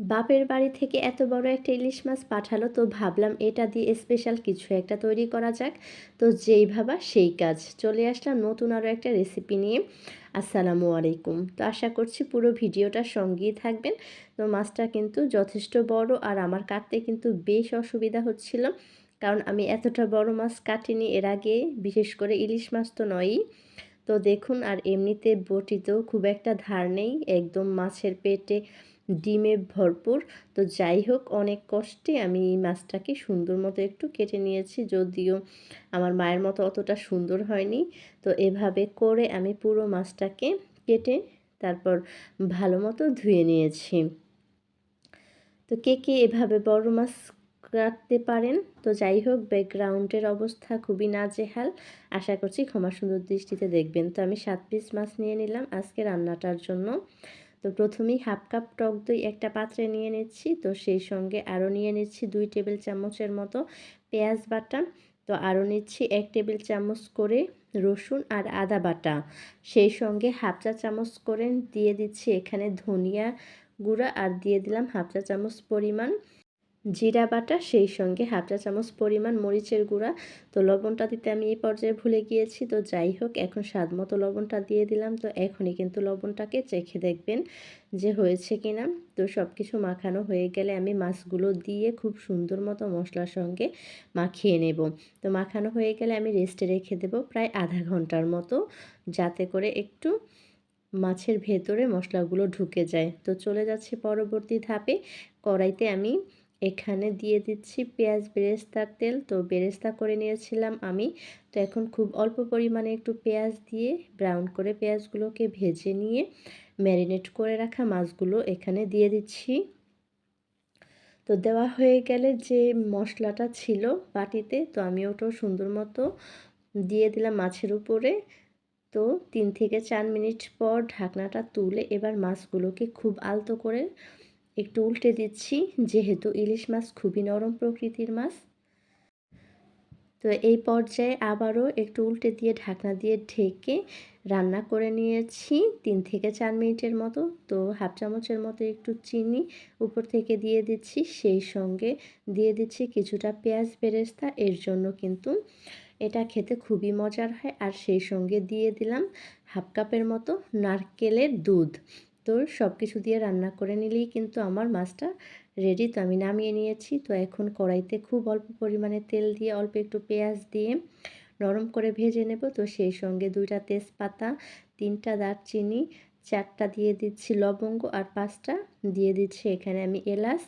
বাপের বাড়ি থেকে এত বড় একটা ইলিশ মাছ পাঠালো, তো ভাবলাম এটা দিয়ে স্পেশাল কিছু একটা তৈরি করা যাক। তো যেই ভাবা সেই কাজ। চলে আসলাম নতুন আরও একটা রেসিপি নিয়ে। আসসালামু আলাইকুম। তো আশা করছি পুরো ভিডিওটার সঙ্গেই থাকবেন। তো মাছটা কিন্তু যথেষ্ট বড় আর আমার কাটতে কিন্তু বেশ অসুবিধা হচ্ছিল। কারণ আমি এতটা বড় মাছ কাটিনি এর আগে, বিশেষ করে ইলিশ মাছ তো নয়ই। তো দেখুন, আর এমনিতে বটিতেও খুব একটা ধার নেই। একদম মাছের পেটে ডিমে ভরপুর। তো যাই হোক অনেক কষ্টে আমি এই মাছটাকে সুন্দর মতো একটু কেটে নিয়েছি, যদিও আমার মায়ের মতো অতটা সুন্দর হয়নি। তো এভাবে করে আমি পুরো মাছটাকে কেটে তারপর ভালো মতো ধুয়ে নিয়েছি। তো কে কে এভাবে বড় মাছ কাটতে পারেন? তো যাই হোক ব্যাকগ্রাউন্ডের অবস্থা খুবই নাজেহাল। আশা করছি ক্ষমা সুন্দর দৃষ্টিতে দেখবেন। তো আমি সাত পিস মাছ নিয়ে নিলাম আজকে রান্নাটার জন্য। তো প্রথমেই হাফ কাপ টক দই একটা পাত্রে নিয়ে নিচ্ছি। তো সেই সঙ্গে আরও নিয়ে নিচ্ছি দুই টেবিল চামচের মতো পেঁয়াজ বাটা। তো আরও নিচ্ছি এক টেবিল চামচ করে রসুন আর আদা বাটা। সেই সঙ্গে হাফ চা চামচ করে দিয়ে দিচ্ছি এখানে ধনিয়া গুঁড়া আর দিয়ে দিলাম হাফ চা চামচ পরিমাণ। জিরা বাটা, সেই সঙ্গে হাফ চা চামচ পরিমাণ মরিচের গুঁড়া। তো লবণটা দিতে আমি এই পর্যায়ে ভুলে গিয়েছি। তো যাই হোক, এখন স্বাদ মতো লবণটা দিয়ে দিলাম। তো এখনই কিন্তু লবণটাকে চেখে দেখবেন যে হয়েছে কিনা। তো সব কিছু মাখানো হয়ে গেলে আমি মাছগুলো দিয়ে খুব সুন্দর মতো মশলার সঙ্গে মাখিয়ে নেব। তো মাখানো হয়ে গেলে আমি রেস্টে রেখে দেব প্রায় আধা ঘণ্টার মতো, যাতে করে একটু মাছের ভেতরে মশলাগুলো ঢুকে যায়। তো চলে যাচ্ছে পরবর্তী ধাপে। কড়াইতে আমি এখানে দিয়ে দিচ্ছি পেঁয়াজ, বেরেস্তার তেল। তো বেরেস্তা করে নিয়েছিলাম আমি। তো এখন খুব অল্প পরিমাণে একটু পেঁয়াজ দিয়ে ব্রাউন করে পেঁয়াজগুলোকে ভেজে নিয়ে ম্যারিনেট করে রাখা মাছগুলো এখানে দিয়ে দিচ্ছি। তো দেওয়া হয়ে গেলে যে মশলাটা ছিল বাটিতে, তো আমি ওটাও সুন্দর মতো দিয়ে দিলাম মাছের উপরে। তো তিন থেকে চার মিনিট পর ঢাকনাটা তুলে এবার মাছগুলোকে খুব আলতো করে একটু উল্টে দিচ্ছি, যেহেতু ইলিশ মাছ খুবই নরম প্রকৃতির মাছ। তো এই পর্যায়ে আবারও একটু উল্টে দিয়ে ঢাকনা দিয়ে ঢেকে রান্না করে নিয়েছি তিন থেকে চার মিনিটের মতো। তো হাফ চামচের মতো একটু চিনি উপর থেকে দিয়ে দিচ্ছি, সেই সঙ্গে দিয়ে দিচ্ছি কিছুটা পেঁয়াজ বেরেস্তা। এর জন্য কিন্তু এটা খেতে খুবই মজার হয়। আর সেই সঙ্গে দিয়ে দিলাম হাফ কাপের মতো নারকেলের দুধ। তো সব কিছু দিয়ে রান্না করে নিলেই কিন্তু আমার মাছটা রেডি তো আমি নামিয়ে নিয়েছি। তো এখন কড়াইতে খুব অল্প পরিমাণে তেল দিয়ে অল্প একটু পেঁয়াজ দিয়ে নরম করে ভেজে নেব। তো সেই সঙ্গে দুইটা তেজপাতা, তিনটা দারচিনি, চারটা দিয়ে দিচ্ছি লবঙ্গ আর পাঁচটা দিয়ে দিচ্ছি এখানে আমি এলাচ।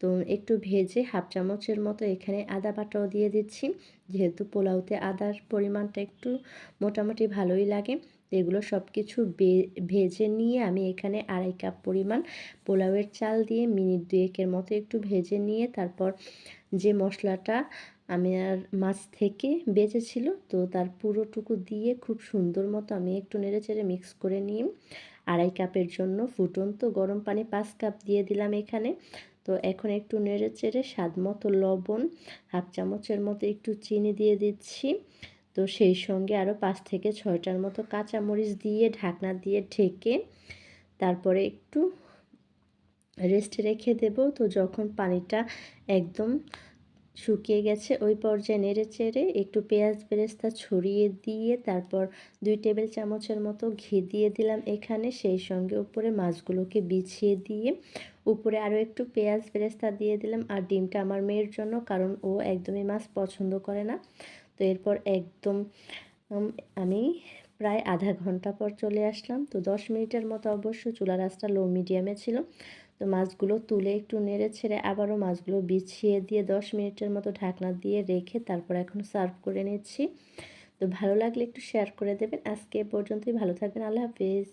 তো একটু ভেজে হাফ চামচের মতো এখানে আদা বাটাও দিয়ে দিচ্ছি। যেহেতু পোলাওতে আদার পরিমাণটা একটু মোটামুটি ভালোই লাগে। এগুলো সব কিছু ভেজে নিয়ে আমি এখানে আড়াই কাপ পরিমাণ পোলাওয়ের চাল দিয়ে মিনিট দুয়েকের মতো একটু ভেজে নিয়ে তারপর যে মশলাটা আমি আর মাছ থেকে বেঁচেছিল, তো তার পুরোটুকু দিয়ে খুব সুন্দর মতো আমি একটু নেড়ে চেড়ে মিক্স করে নিই। আড়াই কাপের জন্য ফুটন্ত গরম পানি পাঁচ কাপ দিয়ে দিলাম এখানে। তো এখন একটু নেড়ে চেড়ে স্বাদ মতো লবণ, হাফ চামচের মতো একটু চিনি দিয়ে দিচ্ছি। তো সেই সঙ্গে আরও পাঁচ থেকে ছয়টার মতো কাঁচামরিচ দিয়ে, ঢাকনা দিয়ে ঢেকে তারপরে একটু রেস্টে রেখে দেব। তো যখন পানিটা একদম শুকিয়ে গেছে, ওই পর্যায়ে নেড়ে চেড়ে একটু পেঁয়াজ বেরেস্তা ছড়িয়ে দিয়ে তারপর দুই টেবিল চামচের মতো ঘি দিয়ে দিলাম এখানে। সেই সঙ্গে উপরে মাছগুলোকে বিছিয়ে দিয়ে উপরে আরও একটু পেঁয়াজ বেরেস্তা দিয়ে দিলাম। আর ডিমটা আমার মেয়ের জন্য, কারণ ও একদমই মাছ পছন্দ করে না। তো এরপর একদম আমি প্রায় আধা ঘণ্টা পর চলে আসলাম। তো দশ মিনিটের মতো অবশ্য চুলা রাসটা লো মিডিয়ামে ছিল। তো মাছগুলো তুলে একটু নেড়ে ছেড়ে আবারও মাছগুলো বিছিয়ে দিয়ে দশ মিনিটের মতো ঢাকনা দিয়ে রেখে তারপর এখন সার্ভ করে নিচ্ছি। তো ভালো লাগলে একটু শেয়ার করে দেবেন। আজকে পর্যন্তই। ভালো থাকবেন। আল্লাহ হাফিজ।